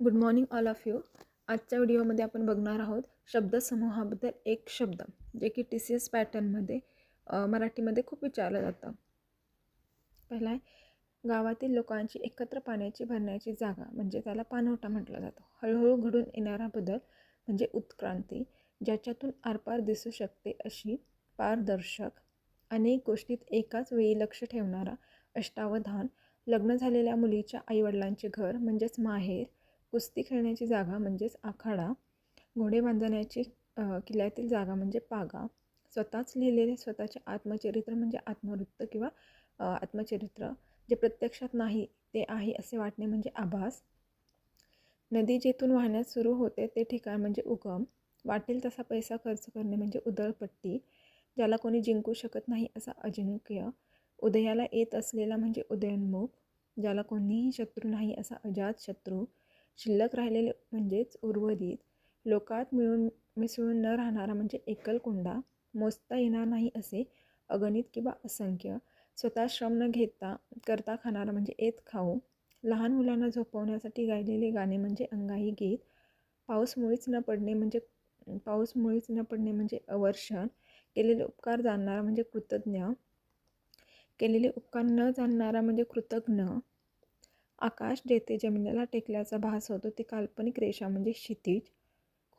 Good morning all of you आजच्या व्हिडिओमध्ये आपण बघणार आहोत शब्दसमूहाबद्दल एक शब्द जे की टी सी एस पॅटर्नमध्ये मराठीमध्ये खूप विचारलं जातं. पहिला आहे गावातील लोकांची एकत्र पाण्याची भरण्याची जागा म्हणजे त्याला पाणवठा म्हटलं जातं. हळूहळू घडून येणारा बदल म्हणजे उत्क्रांती ज्याच्यातून आरपार दिसू शकते अशी पारदर्शक अनेक गोष्टीत एकाच वेळी लक्ष ठेवणारा अष्टावधान लग्न झालेल्या मुलीच्या आईवडिलांचे घर म्हणजेच माहेर कुस्ती खेळण्याची जागा म्हणजेच आखाडा घोडे बांधण्याची किल्ल्यातील जागा म्हणजे पागा. स्वतःच लिहिलेले स्वतःचे आत्मचरित्र म्हणजे आत्मवृत्त किंवा आत्मचरित्र जे प्रत्यक्षात नाही ते आहे असे वाटणे म्हणजे आभास. नदी जेथून वाहण्यास सुरू होते ते ठिकाण म्हणजे उगम. वाटेल तसा पैसा खर्च करणे म्हणजे उदळपट्टी ज्याला कोणी जिंकू शकत नाही असा अजिंक्य. उदयाला येत असलेला म्हणजे उदयोन्मुख ज्याला कोणीही शत्रू नाही असा अजात शत्रू शिल्लक राहिलेले म्हणजेच उर्वरित. लोकात मिळून मिसळून न राहणारा म्हणजे एकलकोंडा मोजता येणार नाही असे अगणित किंवा असंख्य. स्वतः श्रम न घेता करता खाणारा म्हणजे येत खाऊ. लहान मुलांना झोपवण्यासाठी गायलेले गाणे म्हणजे अंगाई गीत. पाऊस मुळीच न पडणे म्हणजे पाऊस मुळीच न पडणे म्हणजे अवर्षण. केलेले उपकार जाणणारा म्हणजे कृतज्ञ. केलेले उपकार न जाणणारा म्हणजे कृतज्ञ. आकाश जेथे जमिनीला टेकल्याचा भास होतो. ती काल्पनिक रेषा म्हणजे क्षितिज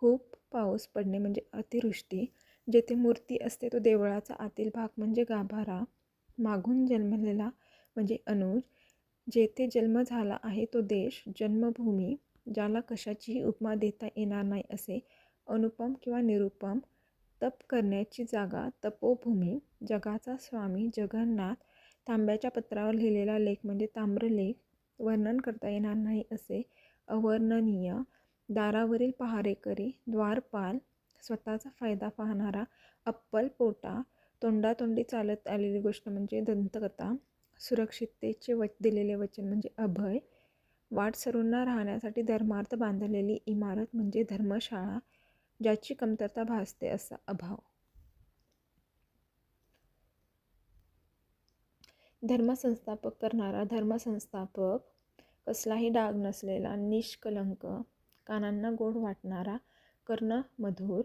खूप पाऊस पडणे म्हणजे अतिवृष्टी. जेथे मूर्ती असते तो देवळाचा आतील भाग म्हणजे गाभारा. मागून जन्मलेला म्हणजे अनुज. जेथे जन्म झाला आहे तो देश जन्मभूमी ज्याला कशाचीही उपमा देता येणार नाही असे अनुपम किंवा निरुपम तप करण्याची जागा तपोभूमी. जगाचा स्वामी जगन्नाथ तांब्याच्या पत्रावर लिहिलेला लेख म्हणजे ताम्रलेख. वर्णन करता येणार नाही असे अवर्णनीय दारावरील पहारेकरी द्वारपाल स्वतःचा फायदा पाहणारा अप्पल पोटा तोंडातोंडी चालत आलेली गोष्ट म्हणजे दंतकथा सुरक्षिततेचे वच दिलेले वचन म्हणजे अभय वाट सरूंना राहण्यासाठी धर्मार्थ बांधलेली इमारत म्हणजे धर्मशाळा ज्याची कमतरता भासते असा अभाव. धर्मसंस्थापक करणारा धर्मसंस्थापक कसलाही डाग नसलेला निष्कलंक कानांना गोड वाटणारा कर्ण मधुर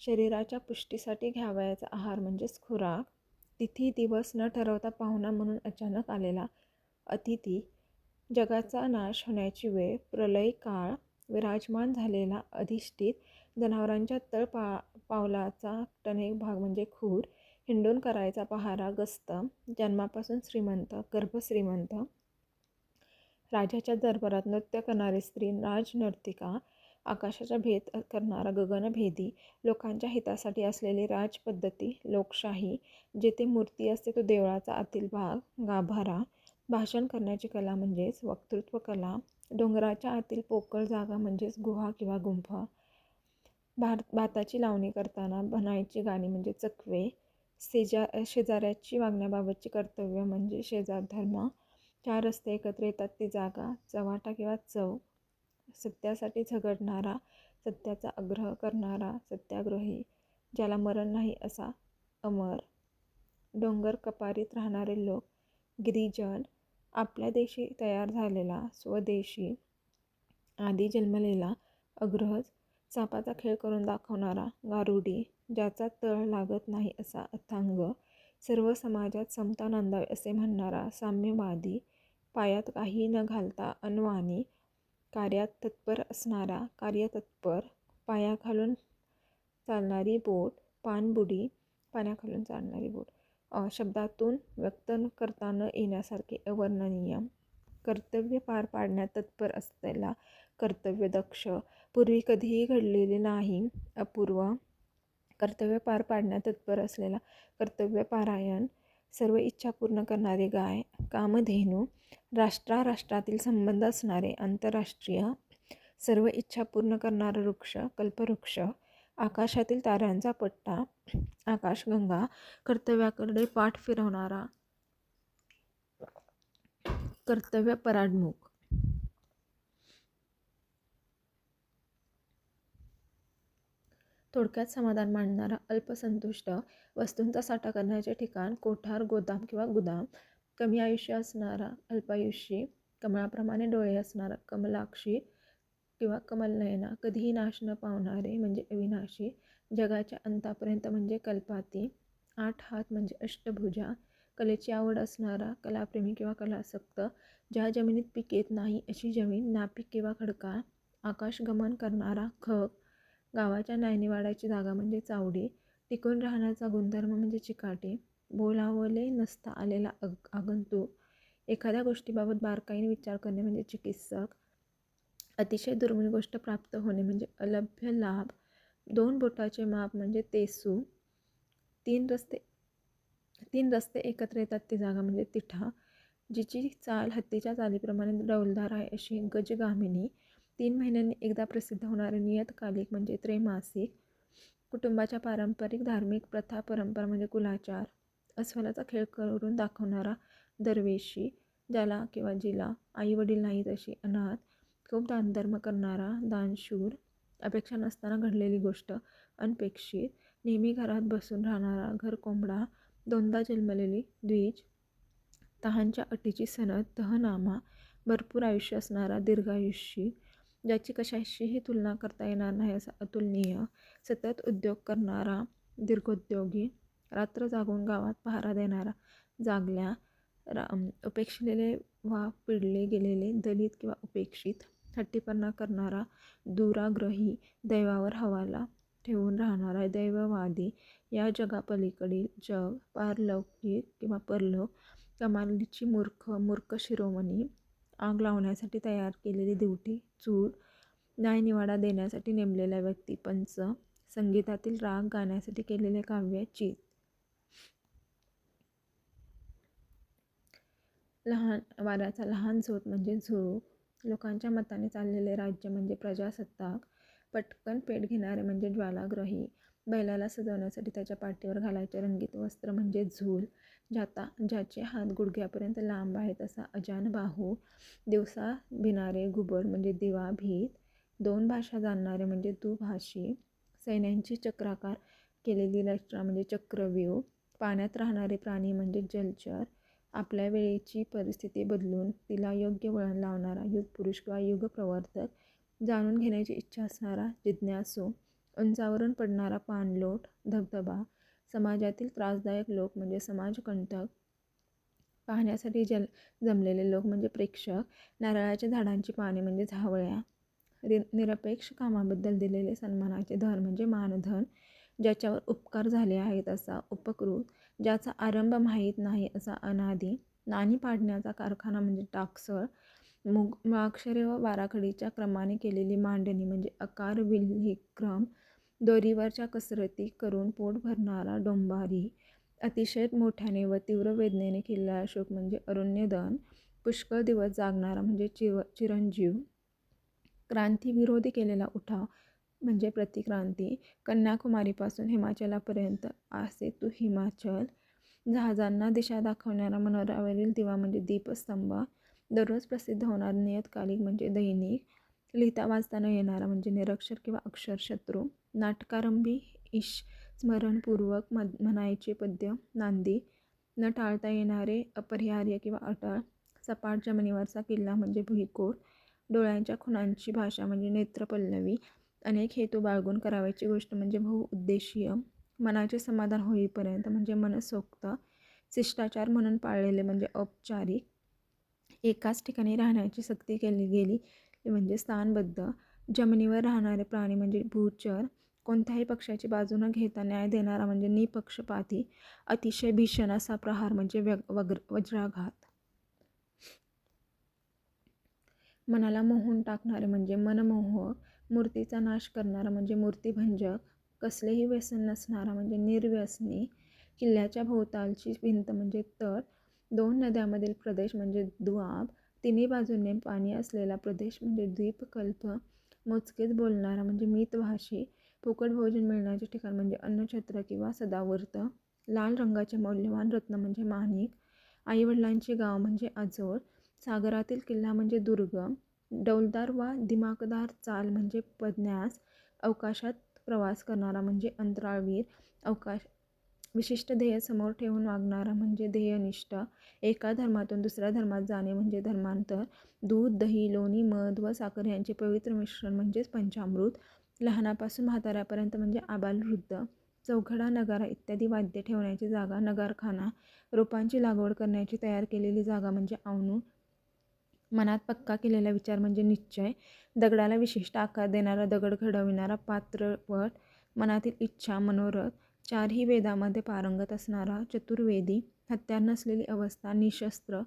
शरीराच्या पुष्टीसाठी घ्यावयाचा आहार म्हणजेच खुराक तिथी दिवस न ठरवता पाहुणा म्हणून अचानक आलेला अतिथी जगाचा नाश होण्याची वेळ प्रलय काळ विराजमान झालेला अधिष्ठित जनावरांच्या तळ पा पावलाचा टनेक भाग म्हणजे खूर हिंडून करायचा पहारा गस्त जन्मापासून श्रीमंत गर्भश्रीमंत राजाच्या दरबारात नृत्य करणारी स्त्री राजनर्तिका आकाशाचा भेद करणारा गगनभेदी लोकांच्या हितासाठी असलेली राजपद्धती लोकशाही जेथे मूर्ती असते तो देवळाचा आतील भाग गाभारा भाषण करण्याची कला म्हणजेच वक्तृत्व कला डोंगराच्या आतील पोकळ जागा म्हणजेच गुहा किंवा गुंफा भार भाताची लावणी करताना बनायची गाणी म्हणजे चकवे शेजा शेजाऱ्याची वागण्याबाबतची कर्तव्य म्हणजे शेजार धर्म चार रस्ते एकत्र येतात ती जागा चवाटा किंवा चव. सत्यासाठी झगडणारा सत्याचा आग्रह करणारा सत्याग्रही ज्याला मरण नाही असा अमर. डोंगर कपारीत राहणारे लोक गिरिजन आपल्या देशी तयार झालेला स्वदेशी आधी जन्मलेला अग्रहज सापाचा खेळ करून दाखवणारा गारुडी ज्याचा तळ लागत नाही असा अथांग सर्व समाजात समता नांदावी असे म्हणणारा साम्यवादी पायात काही न घालता अनवाणी कार्यात तत्पर असणारा कार्यतत्पर पायाखालून चालणारी बोट पाणबुडी पाण्याखालून चालणारी बोट शब्दातून व्यक्त करता न येण्यासारखे अवर्णनीय. कर्तव्य पार पाडण्यात तत्पर असलेला कर्तव्यदक्ष पूर्वी कधीही घडलेले नाही अपूर्व कर्तव्य पार पाडण्यात तत्पर असलेला कर्तव्यपारायण सर्व इच्छा पूर्ण करणारे गाय कामधेनू राष्ट्राराष्ट्रातील संबंध असणारे आंतरराष्ट्रीय सर्व इच्छा पूर्ण करणारा वृक्ष कल्पवृक्ष आकाशातील ताऱ्यांचा पट्टा आकाशगंगा कर्तव्याकडे पाठ फिरवणारा कर्तव्य पराडमुख. थोडक्यात समाधान मांडणारा अल्पसंतुष्ट वस्तूंचा साठा करण्याचे ठिकाण कोठार गोदाम किंवा गुदाम कमी आयुष्य असणारा अल्पायुष्यी कमळाप्रमाणे डोळे असणारा कमलाक्षी किंवा कमलनयना कधीही नाश न पावणारे म्हणजे अविनाशी जगाच्या अंतापर्यंत म्हणजे कल्पाती आठ हात म्हणजे अष्टभुजा कलेची आवड असणारा कलाप्रेमी किंवा कलासक्त ज्या जमिनीत पीक येत नाही अशी जमीन नापीक किंवा खडकाळ आकाशगमन करणारा खग गावाच्या न्यायनिवाडाची जागा म्हणजे चावडी. टिकून राहण्याचा गुणधर्म म्हणजे चिकाटी. बोलावले नसता आलेला अग आगंतुक. एखाद्या गोष्टीबाबत बारकाईने विचार करणे म्हणजे चिकित्सक. अतिशय दुर्मिळ गोष्ट प्राप्त होणे म्हणजे अलभ्य लाभ. दोन बोटाचे माप म्हणजे तेसू. तीन रस्ते तीन रस्ते एकत्र येतात ती जागा म्हणजे तिठा. जिची चाल हत्तीच्या चालीप्रमाणे डौलदार आहे अशी गजगामिनी. तीन महिन्यांनी एकदा प्रसिद्ध होणारे नियतकालिक म्हणजे त्रैमासिक कुटुंबाच्या पारंपरिक धार्मिक प्रथा परंपरा म्हणजे कुलाचार अस्वलाचा खेळ करून दाखवणारा दरवेशी ज्याला किंवा जिला आई वडील नाहीत अशी अनाथ खूप दानधर्म करणारा दानशूर अपेक्षा नसताना घडलेली गोष्ट अनपेक्षित नेहमी घरात बसून राहणारा घर कोंबडा दोनदा जन्मलेली द्विज तहांच्या अटीची सनद तहनामा भरपूर आयुष्य असणारा दीर्घायुष्यी ज्याची कशाशीही तुलना करता येणार नाही असा अतुलनीय सतत उद्योग करणारा दीर्घोद्योगी रात्र जागून गावात पहारा देणारा जागल्या रा उपेक्षलेले वा पिडले गेलेले दलित किंवा उपेक्षित हट्टीपणा करणारा दुराग्रही दैवावर हवाला ठेवून राहणारा दैववादी या जगापलीकडील जग पारलौकिक किंवा परलोक कमालीची मूर्ख मूर्ख शिरोमणी आग लावण्यासाठी तयार केलेली दिवटी चूड न्यायनिवाडा देण्यासाठी नेमलेल्या व्यक्ती पंच संगीतातील राग गाण्यासाठी केलेले काव्य चित. लहान वाऱ्याचा लहान झोत म्हणजे झुळूक लोकांच्या मताने चाललेले राज्य म्हणजे प्रजासत्ताक. पटकन पेट घेणारे म्हणजे ज्वालाग्रही. बैलाला सजवण्यासाठी त्याच्या पाठीवर घालायचे रंगीत वस्त्र म्हणजे झूल ज्याता ज्याचे हात गुडघ्यापर्यंत लांब आहेत असा अजान बाहू दिवसा भिनारे घुबड म्हणजे दिवा भीत दोन भाषा जाणणारे म्हणजे दुभाषी सैन्यांची चक्राकार केलेली रचना म्हणजे चक्रव्यूह पाण्यात राहणारे प्राणी म्हणजे जलचर आपल्या वेळेची परिस्थिती बदलून तिला योग्य वळण लावणारा युगपुरुष किंवा युग प्रवर्तक जाणून घेण्याची इच्छा असणारा जिज्ञासू उंचावरून पडणारा पाणलोट धबधबा समाजातील त्रासदायक लोक म्हणजे समाजकंटक पाहण्यासाठी जल जमलेले लोक म्हणजे प्रेक्षक नारळाच्या झाडांची पाने म्हणजे झावळ्या रि निरपेक्ष कामाबद्दल दिलेले सन्मानाचे धन म्हणजे मानधन ज्याच्यावर उपकार झाले आहेत असा उपकृत ज्याचा आरंभ माहीत नाही असा अनादी नाणी पाडण्याचा कारखाना म्हणजे टाकसळ मुग मुळाक्षरे व बाराखडीच्या क्रमाने केलेली मांडणी म्हणजे अकार विल्हिक्रम दोरीवरच्या कसरती करून पोट भरणारा डोंबारी अतिशय मोठ्याने व तीव्र वेदनेने केलेला अशोक म्हणजे अरुण्यदन. पुष्कळ दिवस जागणारा म्हणजे चिव चिरंजीव. क्रांतीविरोधी केलेला उठाव म्हणजे प्रतिक्रांती. कन्याकुमारीपासून हिमाचलापर्यंत आसे तू हिमाचल. जहाजांना दिशा दाखवणारा मनोरावरील दिवा म्हणजे दीपस्तंभ. दररोज प्रसिद्ध होणारा नियतकालिक म्हणजे दैनिक. लिहिता वाचताना येणारा म्हणजे निरक्षर किंवा अक्षर शत्रू नाटकारंभी ईश स्मरणपूर्वक म म्हणायचे पद्य नांदी न टाळता येणारे अपरिहार्य किंवा अटळ सपाट जमिनीवरचा किल्ला म्हणजे भुईकोट डोळ्यांच्या खुणांची भाषा म्हणजे नेत्रपल्लवी अनेक हेतू बाळगून करावयाची गोष्ट म्हणजे बहुउद्देशीय मनाचे समाधान होईपर्यंत म्हणजे मनसोक्त शिष्टाचार म्हणून पाळलेले म्हणजे औपचारिक एकाच ठिकाणी राहण्याची सक्ती केली गेली म्हणजे स्थानबद्ध जमिनीवर राहणारे प्राणी म्हणजे भूचर कोणत्याही पक्षाची बाजू न घेता न्याय देणारा म्हणजे निपक्षपाती अतिशय भीषण असा प्रहार म्हणजे व्यग वग्र वज्राघात. मनाला मोहून टाकणारे म्हणजे मनमोहक मूर्तीचा नाश करणारा म्हणजे मूर्तीभंजक कसलेही व्यसन नसणारा म्हणजे निर्व्यसनी किल्ल्याच्या भोवतालची भिंत म्हणजे तट दोन नद्यामधील प्रदेश म्हणजे दुआब तिन्ही बाजूने पाणी असलेला प्रदेश म्हणजे द्वीपकल्प मोजकेच बोलणारा म्हणजे मितभाषी फुकट भोजन मिळण्याचे ठिकाण म्हणजे अन्नछत्र किंवा सदावर्त. लाल रंगाचे मौल्यवान रत्न म्हणजे माणिक. आईवडिलांचे गाव म्हणजे आजोळ सागरातील किल्ला म्हणजे दुर्ग. डौलदार वा दिमाकदार चाल म्हणजे पदन्यास अवकाशात प्रवास करणारा म्हणजे अंतराळवीर. अवकाश विशिष्ट ध्येय समोर ठेवून वागणारा म्हणजे ध्येयनिष्ठ. एका धर्मातून दुसऱ्या धर्मात जाणे म्हणजे धर्मांतर. दूध दही लोणी मध व साखर यांचे पवित्र मिश्रण म्हणजेच पंचामृत. लहानापासून म्हाताऱ्यापर्यंत म्हणजे आबालवृद्ध चौघडा नगारा इत्यादी वाद्य ठेवण्याची जागा. नगारखाना. रोपांची लागवड करण्याची तयार केलेली जागा म्हणजे आवणू. मनात पक्का केलेला विचार म्हणजे निश्चय. दगडाला विशिष्ट आकार देणारा दगड घडविणारा पात्रवट मनातील इच्छा मनोरथ. चारही वेदामध्ये पारंगत असणारा चतुर्वेदी हत्यार नसलेली अवस्था निशस्त्र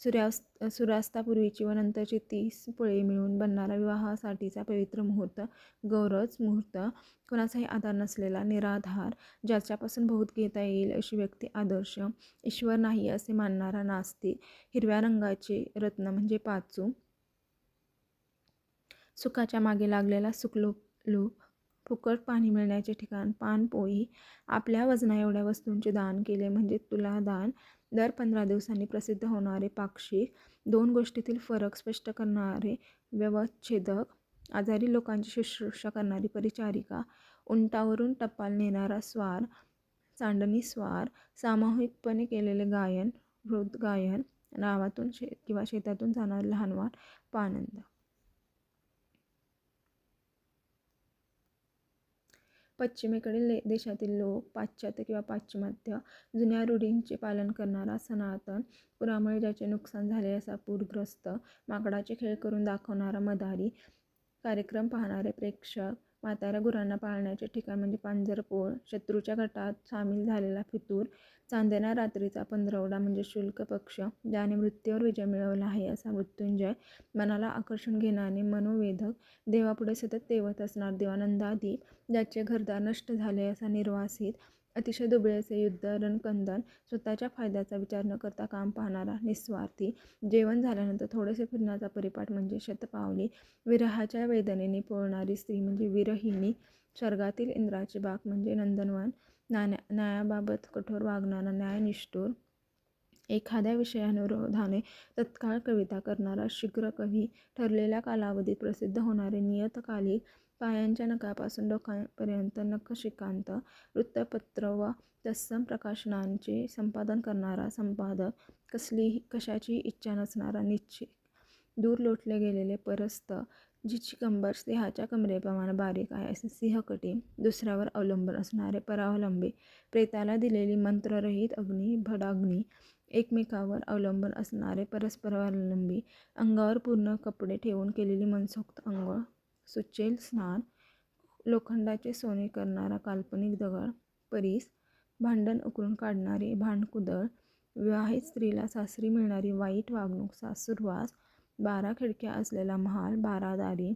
सूर्यास्त सूर्यास्तापूर्वीची व नंतरची तीस पळे मिळून बनणारा विवाहासाठीचा पवित्र मुहूर्त गौरज मुहूर्त कोणाचाही आधार नसलेला निराधार ज्याच्यापासून बहुत घेता येईल अशी व्यक्ती आदर्श ईश्वर नाही असे मानणारा नास्तिक हिरव्या रंगाचे रत्न म्हणजे पाचू. सुखाच्या मागे लागलेला सुखलोप लोप फुकट पाणी मिळण्याचे ठिकाण पानपोई आपल्या वजना एवढ्या वस्तूंचे दान केले. म्हणजे तुला दान दर पंधरा दिवसांनी प्रसिद्ध होणारे पाक्षिक दोन गोष्टीतील फरक स्पष्ट करणारे व्यवच्छेदक आजारी लोकांची शुश्रूषा करणारी परिचारिका उंटावरून टपाल नेणारा स्वार चांडणी स्वार सामूहिकपणे केलेले गायन हृद गायन नावातून शे किंवा शेतातून जाणार लहानवार पानंद. पश्चिमेकडील देशातील लोक पाश्चात्य किंवा पाश्चिमात्य जुन्या रूढींचे पालन करणारा सनातन पुरामुळे ज्याचे नुकसान झाले असा पूरग्रस्त माकडाचे खेळ करून दाखवणारा मदारी कार्यक्रम पाहणारे प्रेक्षक म्हाताऱ्या गुरांना पाळण्याचे ठिकाण म्हणजे पांजरपोळ शत्रूच्या गटात सामील झालेला फितूर चांदण्या रात्रीचा पंधरवडा म्हणजे शुल्क पक्ष ज्याने मृत्यूवर विजय मिळवला आहे असा मृत्युंजय मनाला आकर्षण घेणारे मनोवेधक देवापुढे सतत तेवत असणार देवानंदादीप ज्याचे घरदार नष्ट झाले असा निर्वासित अतिशय दुबळे असे युद्ध रणकंदन स्वतःच्या फायद्याचा विचार न करता काम पाहणारा निस्वार्थी. जेवण झाल्यानंतर थोडेसे फिरण्याचा परिपाठ म्हणजे शतपावली. विरहाच्या वेदनेने पोळणारी स्त्री म्हणजे विरहिणी. स्वर्गातील इंद्राची बाग म्हणजे नंदनवन. नाण्या न्यायाबाबत कठोर वागणारा न्यायनिष्ठूर. एखाद्या विषयानुरोधाने तत्काळ कविता करणारा शीघ्र कवी. ठरलेल्या कालावधीत प्रसिद्ध होणारे नियतकालिक पायांच्या नखापासून डोक्यापर्यंत नखशिकांत वृत्तपत्र व तत्सम प्रकाशनांचे संपादन करणारा संपादक कसलीही कशाची इच्छा नसणारा निश्चित दूर लोटले गेलेले परस्त जिची कंबर सिंहाच्या कमरेप्रमाणे बारीक आहे असे सिंहकटी दुसऱ्यावर अवलंबून असणारे परावलंबी प्रेताला दिलेली मंत्ररहित अग्नी भडाग्नी एकमेकावर अवलंबून असणारे परस्परावलंबी अंगावर पूर्ण कपडे ठेवून केलेली मनसोक्त अंघोळ. सुचेल स्नान लोखंडाचे सोने करणारा काल्पनिक दगड परीस भांडण उकळून काढणारे भांडकुदळ विवाहित स्त्रीला सासरी मिळणारी वाईट वागणूक सासुरवास बारा खिडक्या असलेला महाल बारादारी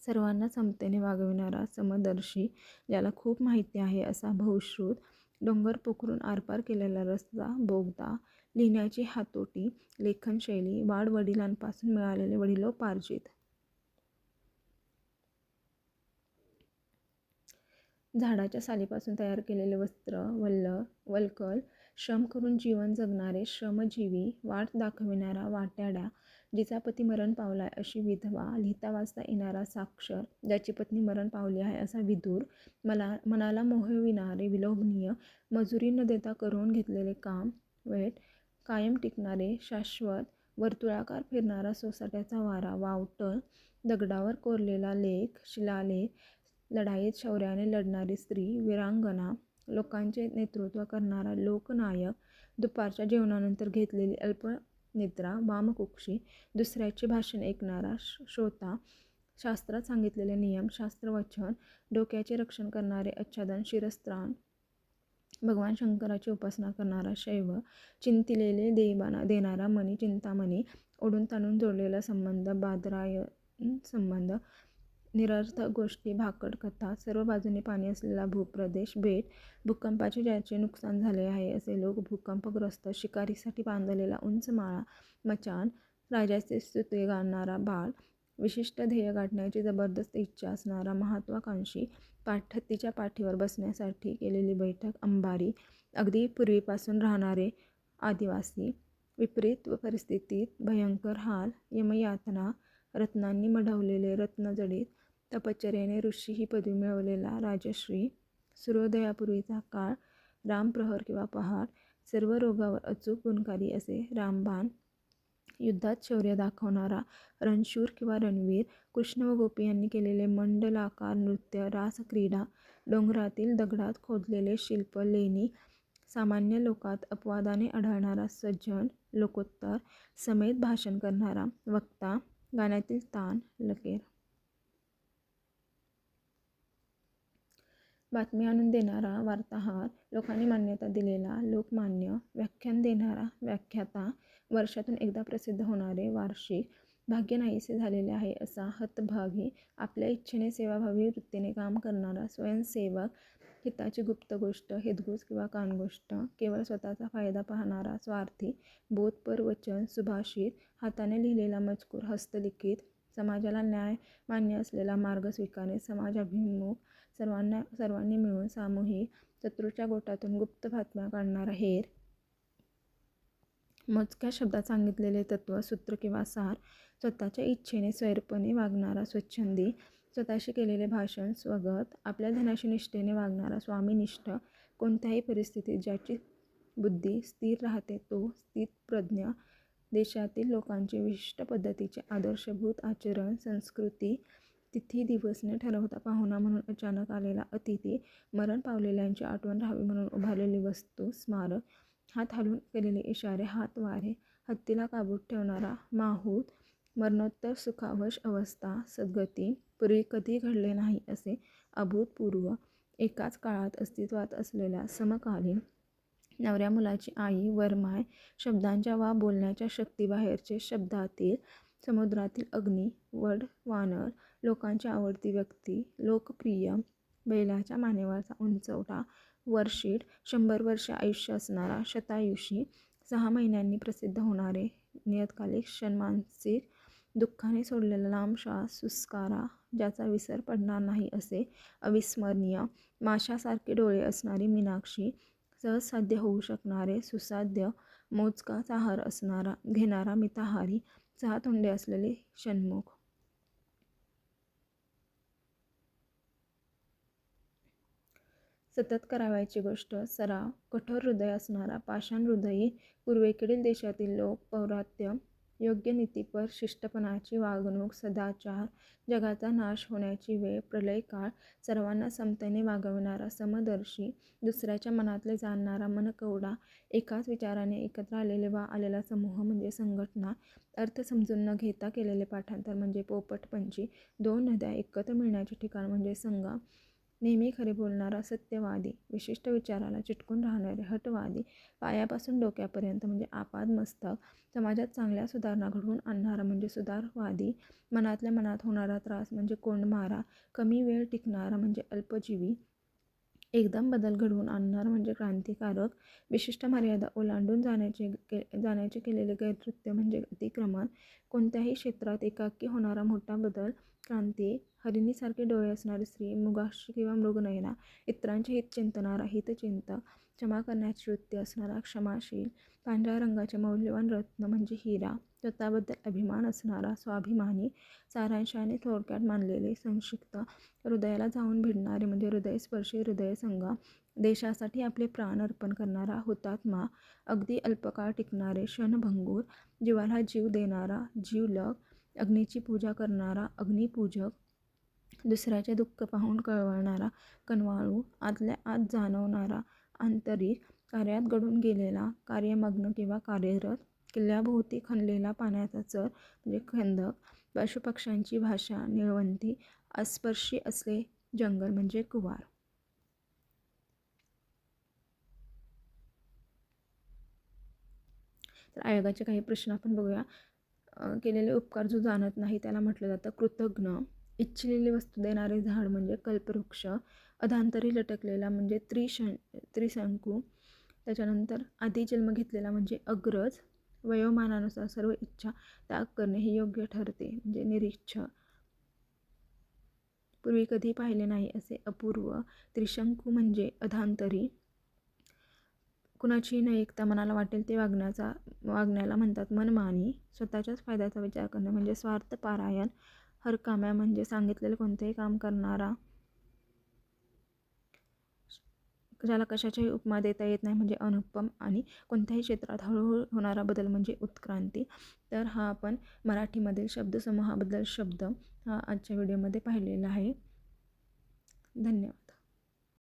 सर्वांना समतेने वागविणारा समदर्शी ज्याला खूप माहिती आहे असा बहुश्रुत डोंगर पोखरून आरपार केलेला रस्ता बोगदा लिहिण्याची हातोटी लेखनशैली वाडवडिलांपासून मिळालेले वडिलोपार्जित झाडाच्या सालीपासून तयार केलेले वस्त्र वल्ल वल्कल श्रम करून जीवन जगणारे श्रमजीवी वाट दाखविणारा वाट्याडा जिचा पती मरण पावला आहे अशी विधवा लिहिता वाचता येणारा साक्षर ज्याची पत्नी मरण पावली आहे असा विदूर मला मनाला मोहविणारे विलोभनीय मजुरी न देता करून घेतलेले काम वेट कायम टिकणारे शाश्वत वर्तुळाकार फिरणारा सोसाट्याचा वारा वावटळ दगडावर कोरलेला लेख शिलालेख लढाईत शौर्याने लढणारी स्त्री वीरांगना लोकांचे नेतृत्व करणारा लोकनायक दुपारच्या जेवणानंतर घेतलेली अल्प निद्रा वामकुक्षी दुसऱ्याचे भाषण ऐकणारा श्रोता शास्त्रात सांगितलेले नियम शास्त्रवचन डोक्याचे रक्षण करणारे आच्छादन शिरस्त्राण भगवान शंकराची उपासना करणारा शैव चिंतिलेले देवाना देणारा मणी चिंतामणी ओढून ताणून जोडलेला संबंध बादरायन संबंध निरर्थक गोष्टी भाकड कथा सर्व बाजूने पाणी असलेला भूप्रदेश बेट भूकंपाचे ज्याचे नुकसान झाले आहे असे लोक भूकंपग्रस्त शिकारीसाठी बांधलेला उंच माळा मचान राजाचे स्तुते गाणारा बाळ विशिष्ट ध्येय गाठण्याची जबरदस्त इच्छा असणारा महत्त्वाकांक्षी पाठत्तीच्या पाठीवर बसण्यासाठी केलेली बैठक अंबारी अगदी पूर्वीपासून राहणारे आदिवासी विपरीत परिस्थितीत भयंकर हाल यमयातना रत्नांनी मढवलेले रत्नजडीत तपश्चर्याने ऋषी ही पदवी मिळवलेला राजश्री सूर्योदयापूर्वीचा काळ रामप्रहर किंवा पहाड सर्व रोगावर अचूक गुणकारी असे रामबाण युद्धात शौर्य दाखवणारा रणशूर किंवा रणवीर कृष्ण व गोपी यांनी केलेले मंडलाकार नृत्य रासक्रीडा डोंगरातील दगडात खोदलेले शिल्प लेणी सामान्य लोकात अपवादाने आढळणारा सज्जन लोकोत्तर समेत भाषण करणारा वक्ता गाण्यातील तान लकेर बातमी आणून देणारा वार्ताहर लोकांनी मान्यता दिलेला लोकमान्य व्याख्यान देणारा व्याख्याता वर्षातून एकदा प्रसिद्ध होणारे वार्षिक भाग्य नाहीसे झालेले आहे असा हतभागी आपल्या इच्छेने सेवाभावी वृत्तीने काम करणारा स्वयंसेवक हिताची गुप्त गोष्ट हितगुज किंवा कानगोष्ट केवळ स्वतःचा फायदा पाहणारा स्वार्थी बोधपर वचन सुभाषित हाताने लिहिलेला मजकूर हस्तलिखित समाजाला न्याय मान्य असलेला मार्ग स्वीकारणे समाजाभिमुख सर्वांना सर्वांनी मिळून सामूहिक शत्रूच्या गोटातून गुप्त बातम्या काढणारा हेर. मोजक्या शब्दात सांगितलेले तत्व सूत्र किंवा सार स्वतःच्या इच्छेने स्वैरपणे वागणारा स्वच्छंदी स्वतःशी केलेले भाषण स्वगत आपल्या धनाशी निष्ठेने वागणारा स्वामीनिष्ठ कोणत्याही परिस्थितीत ज्याची बुद्धी स्थिर राहते तो प्रज्ञ देशातील लोकांचे विशिष्ट पद्धतीचे आदर्शभूत आचरण संस्कृती तिथी दिवस न ठरवता पाहुणा म्हणून अचानक आलेला अतिथी मरण पावलेल्यांची आठवण राहावी म्हणून उभारलेली वस्तू स्मारक हात हलून केलेले इशारे हात वारे हत्तीला काबूत ठेवणारा माहूत मरणोत्तर सुखावश अवस्था सद्गती पूर्वी कधी घडले नाही असे अभूतपूर्व एकाच काळात अस्तित्वात असलेल्या समकालीन नवऱ्या मुलाची आई वरमाय शब्दांच्या वा बोलण्याच्या शक्तीबाहेरचे शब्दातील समुद्रातील अग्नी वड वानर लोकांची आवडती व्यक्ती लोकप्रिय बैलाच्या मानेवरचा उंचवटा वर्षीड शंभर वर्ष आयुष्य असणारा शतायुषी सहा महिन्यांनी प्रसिद्ध होणारे नियतकालिक क्षणमानसिक दुःखाने सोडलेला लांब श्वास सुस्कारा ज्याचा विसर पडणार नाही असे अविस्मरणीय माशासारखे डोळे असणारी मीनाक्षी सहज साध्य होऊ शकणारे सुसाध्य मोजकाच आहार असणारा घेणारा मिताहारी सहा तोंडे असलेले षण्मुख. सतत करावयाची गोष्ट सराव कठोर हृदय असणारा पाषाण हृदयी पूर्वेकडील देशातील लोक पौरात्य योग्य नीतीपर शिष्टपणाची वागणूक सदाचार जगाचा नाश होण्याची वेळ प्रलय काळ सर्वांना समतेने वागवणारा समदर्शी दुसऱ्याच्या मनातले जाणणारा मनकवडा एकाच विचाराने एकत्र आलेले वा आलेला समूह म्हणजे संघटना. अर्थ समजून न घेता केलेले पाठांतर म्हणजे पोपटपंची. दोन नद्या एकत्र मिळण्याचे ठिकाण म्हणजे संघा. नेहमी खरे बोलणारा सत्यवादी विशिष्ट विचाराला चिटकून राहणारे हटवादी पायापासून डोक्यापर्यंत म्हणजे आपाद मस्तक समाजात चांगल्या सुधारणा घडवून आणणारा म्हणजे सुधारवादी मनातल्या मनात होणारा त्रास म्हणजे कोंडमारा कमी वेळ टिकणारा म्हणजे अल्पजीवी एकदम बदल घडवून आणणार म्हणजे क्रांतिकारक. विशिष्ट मर्यादा ओलांडून जाण्याचे के जाण्याचे केलेले गैरकृत्य म्हणजे अतिक्रमण. कोणत्याही क्षेत्रात एकाकी होणारा मोठा बदल क्रांती हरिणीसारखे डोळे असणारी स्त्री मुगाशी किंवा मृगनयना इतरांचे हित चिंतणारा हितचिंतक क्षमा करण्याची वृत्ती असणारा क्षमाशील पांढऱ्या रंगाचे मौल्यवान रत्न म्हणजे हिरा. स्वतःबद्दल अभिमान असणारा स्वाभिमानी सारांशाने थोडक्यात मानलेले संक्षिप्त हृदयाला जाऊन भिडणारे म्हणजे हृदयस्पर्शी हृदयसंगा देशासाठी आपले प्राण अर्पण करणारा हुतात्मा अगदी अल्पकाळ टिकणारे क्षणभंगूर जीवाला जीव देणारा जीवलग अग्नीची पूजा करणारा अग्निपूजक दुसऱ्याचे दुःख पाहून कळवणारा कनवाळू आतल्या आत जाणवणारा आंतरिक कार्यात घडून गेलेला कार्यमग्न किंवा कार्यरत किल्ल्याभोवती खणलेला पाण्याचा चर म्हणजे खंदक पशुपक्ष्यांची भाषा निळवंती अस्पर्शी असले जंगल म्हणजे कुवार. तर आयोगाचे काही प्रश्न आपण बघूया. केलेले उपकार जो जाणत नाही त्याला म्हटलं जातं कृतज्ञ. इच्छिलेली वस्तू देणारे झाड म्हणजे कल्पवृक्ष. अधांतरी लटकलेला म्हणजे त्रिशं त्रिशंकू. त्याच्यानंतर आधी जन्म घेतलेला म्हणजे अग्रज. वयोमानानुसार सर्व इच्छा त्याग करणे हे योग्य ठरते म्हणजे निरीच्छ. पूर्वी कधी पाहिले नाही असे अपूर्व त्रिशंकू म्हणजे अधांतरी. कुणाची न एकता मनाला वाटेल ते वागण्याचा वागण्याला म्हणतात मनमानी स्वतःच्याच फायद्याचा विचार करणे म्हणजे स्वार्थ पारायण. हरकाम्या म्हणजे सांगितलेलं कोणतेही काम करणारा. ज्याला कशाच्याही उपमा देता येत नाही म्हणजे अनुपम आणि कोणत्याही क्षेत्रात हळूहळू होणारा बदल म्हणजे उत्क्रांती. तर हा आपण मराठीमधील शब्दसमूहाबद्दल शब्द हा आजच्या व्हिडिओमध्ये पाहिलेला आहे. धन्यवाद.